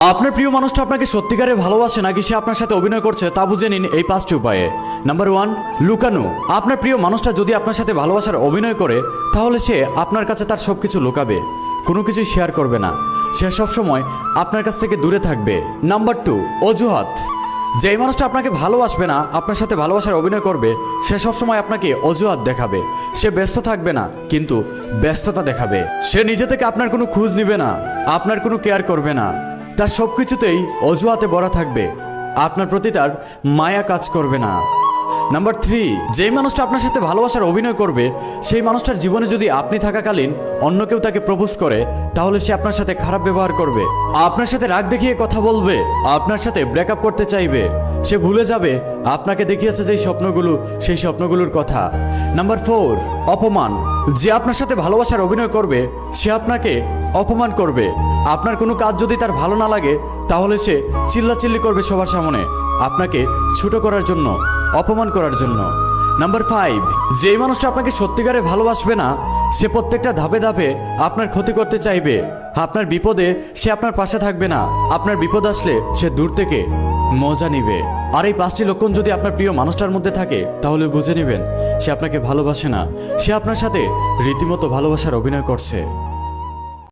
আপনার প্রিয় মানুষটা আপনাকে সত্যিকারে ভালোবাসে নাকি সে আপনার সাথে অভিনয় করছে তা বুঝে নিন এই পাঁচটি উপায়ে। নাম্বার ওয়ান লুকানো। আপনার প্রিয় মানুষটা যদি আপনার সাথে ভালোবাসার অভিনয় করে, তাহলে সে আপনার কাছে তার সব কিছু লুকাবে। কোনো কিছুই শেয়ার করবে না। সে সবসময় আপনার কাছ থেকে দূরে থাকবে। নাম্বার টু অজুহাত। যেই মানুষটা আপনাকে ভালোবাসবে না, আপনার সাথে ভালোবাসার অভিনয় করবে, সে সবসময় আপনাকে অজুহাত দেখাবে। সে ব্যস্ত থাকবে না, কিন্তু ব্যস্ততা দেখাবে। সে নিজে থেকে আপনার কোনো খোঁজ নিবে না, আপনার কোনো কেয়ার করবে না। তার সব কিছুতেই অজুহাতে ভরা থাকবে। আপনার প্রতি তার মায়া কাজ করবে না। নাম্বার থ্রি যেই মানুষটা আপনার সাথে ভালোবাসার অভিনয় করবে, সেই মানুষটার জীবনে যদি আপনি থাকাকালীন অন্য কেউ তাকে প্রপোজ করে, তাহলে সে আপনার সাথে খারাপ ব্যবহার করবে। আপনার সাথে রাগ দেখিয়ে কথা বলবে, আপনার সাথে ব্রেকআপ করতে চাইবে। সে ভুলে যাবে, আপনাকে দেখিয়েছে যেই স্বপ্নগুলো, সেই স্বপ্নগুলোর কথা। নাম্বার ফোর অপমান। যে আপনার সাথে ভালোবাসার অভিনয় করবে, সে আপনাকে অপমান করবে। আপনার কোনো কাজ যদি তার ভালো না লাগে, তাহলে সে চিল্লাচিল্লি করবে সবার সামনে। আপনাকে ছোট করার জন্য, অপমান করার জন্য। নাম্বার ফাইভ যেই মানুষটা আপনাকে সত্যিকারে ভালোবাসবে না, সে প্রত্যেকটা ধাপে ধাপে আপনার ক্ষতি করতে চাইবে। আপনার বিপদে সে আপনার পাশে থাকবে না। আপনার বিপদ আসলে সে দূর থেকে মজা নিবে। আর এই পাঁচটি লক্ষণ যদি আপনার প্রিয় মানুষটার মধ্যে থাকে, তাহলে বুঝে নেবেন, সে আপনাকে ভালোবাসে না। সে আপনার সাথে রীতিমতো ভালোবাসার অভিনয় করছে।